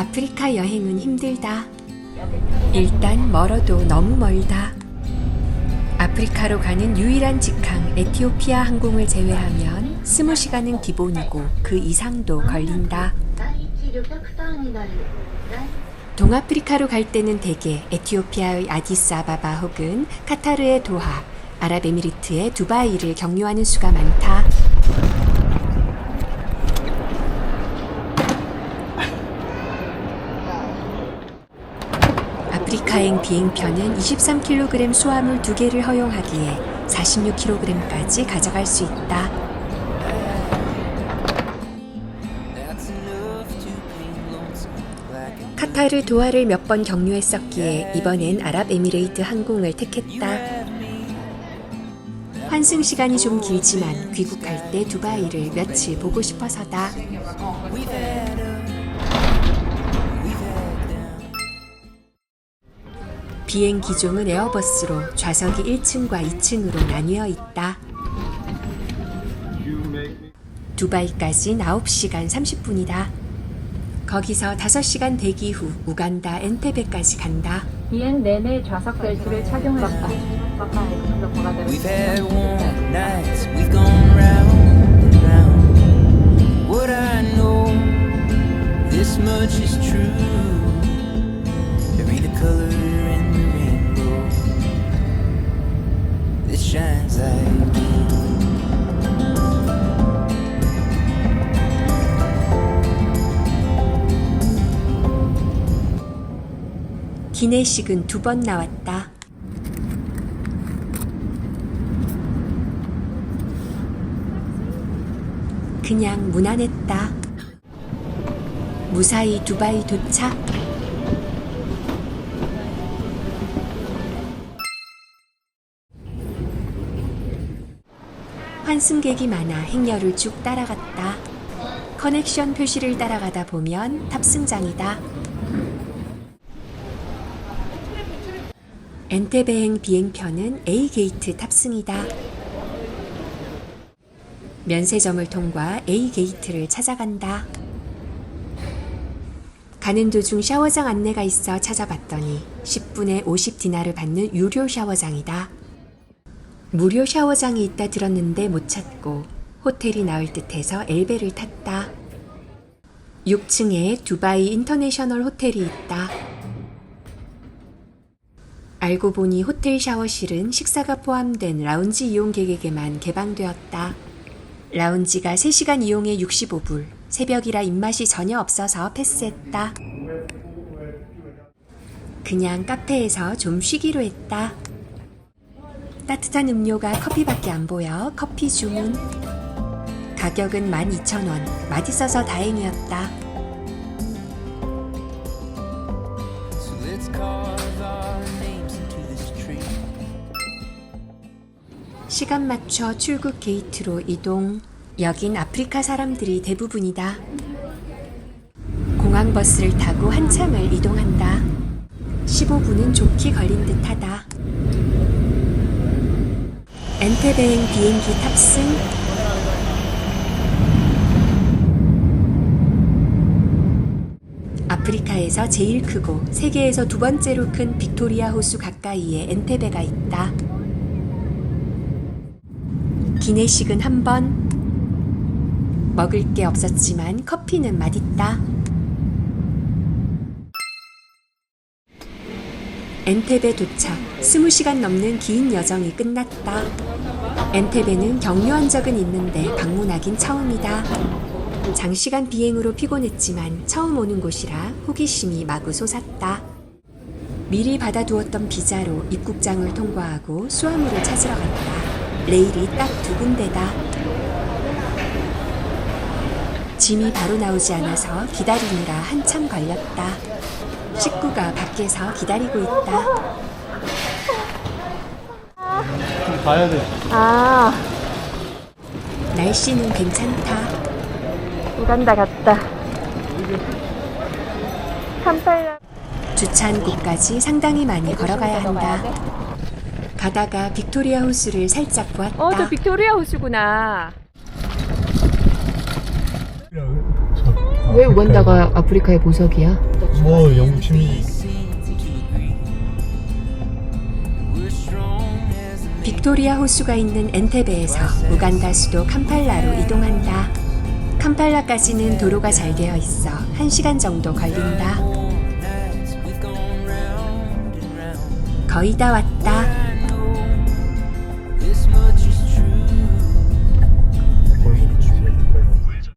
아프리카 여행은 힘들다. 일단 멀어도 너무 멀다. 아프리카로 가는 유일한 직항 에티오피아 항공을 제외하면 20시간은 기본이고 그 이상도 걸린다. 동아프리카로 갈 때는 대개 에티오피아의 아디스아바바 혹은 카타르의 도하, 아랍에미리트의 두바이를 경유하는 수가 많다. 아프리카행 비행편은 23kg 수화물 2개를 허용하기에 46kg까지 가져갈 수 있다. 카타르 도하를 몇 번 경유했었기에 이번엔 아랍에미레이트 항공을 택했다. 환승 시간이 좀 길지만 귀국할 때 두바이를 며칠 보고 싶어서다. 비행 기종은 에어버스로 좌석이 1층과 2층으로 나뉘어 있다. 두바이까지 9시간 30분이다. 거기서 5시간 대기 후 우간다 엔테베까지 간다. 비행 내내 좌석 벨트를 착용했다. We've had warm nights, we've gone round and round. What I know, this much is true. 기내식은 두 번 나왔다. 그냥 무난했다. 무사히 두바이 도착. 환승객이 많아 행렬을 쭉 따라갔다. 커넥션 표시를 따라가다 보면 탑승장이다. 엔테베행 비행편은 A 게이트 탑승이다. 면세점을 통과 A 게이트를 찾아간다. 가는 도중 샤워장 안내가 있어 찾아봤더니 10분에 50디나를 받는 유료 샤워장이다. 무료 샤워장이 있다 들었는데 못 찾고 호텔이 나올 듯해서 엘베를 탔다. 6층에 두바이 인터내셔널 호텔이 있다. 알고 보니 호텔 샤워실은 식사가 포함된 라운지 이용객에게만 개방되었다. 라운지가 3시간 이용에 65불, 새벽이라 입맛이 전혀 없어서 패스했다. 그냥 카페에서 좀 쉬기로 했다. 따뜻한 음료가 커피밖에 안 보여 커피 주문. 가격은 12,000원, 맛있어서 다행이었다. 시간 맞춰 출국 게이트로 이동. 여긴 아프리카 사람들이 대부분이다. 공항 버스를 타고 한참을 이동한다. 15분은 좋게 걸린 듯하다. 엔테베행 비행기 탑승. 아프리카에서 제일 크고 세계에서 두 번째로 큰 빅토리아 호수 가까이에 엔테베가 있다. 기내식은 한 번. 먹을 게 없었지만 커피는 맛있다. 엔테베 도착. 20시간 넘는 긴 여정이 끝났다. 엔테베는 경유한 적은 있는데 방문하긴 처음이다. 장시간 비행으로 피곤했지만 처음 오는 곳이라 호기심이 마구 솟았다. 미리 받아두었던 비자로 입국장을 통과하고 수화물을 찾으러 갔다. 레일이 딱 두 군데다. 짐이 바로 나오지 않아서 기다리느라 한참 걸렸다. 식구가 밖에서 기다리고 있다. 가야 돼. 아, 날씨는 괜찮다. 우간다 갔다. 캄팔라. 주차한 곳까지 상당히 많이 걸어가야 한다. 가다가 빅토리아 호수를 살짝 보았다. 어, 저 빅토리아 호수구나. 왜 우간다가 아프리카의 보석이야? 뭐 영국 시민이 빅토리아 호수가 있는 엔테베에서 우간다 수도 캄팔라로 이동한다. 캄팔라까지는 도로가 잘 되어 있어 1시간 정도 걸린다. 거의 다 왔다.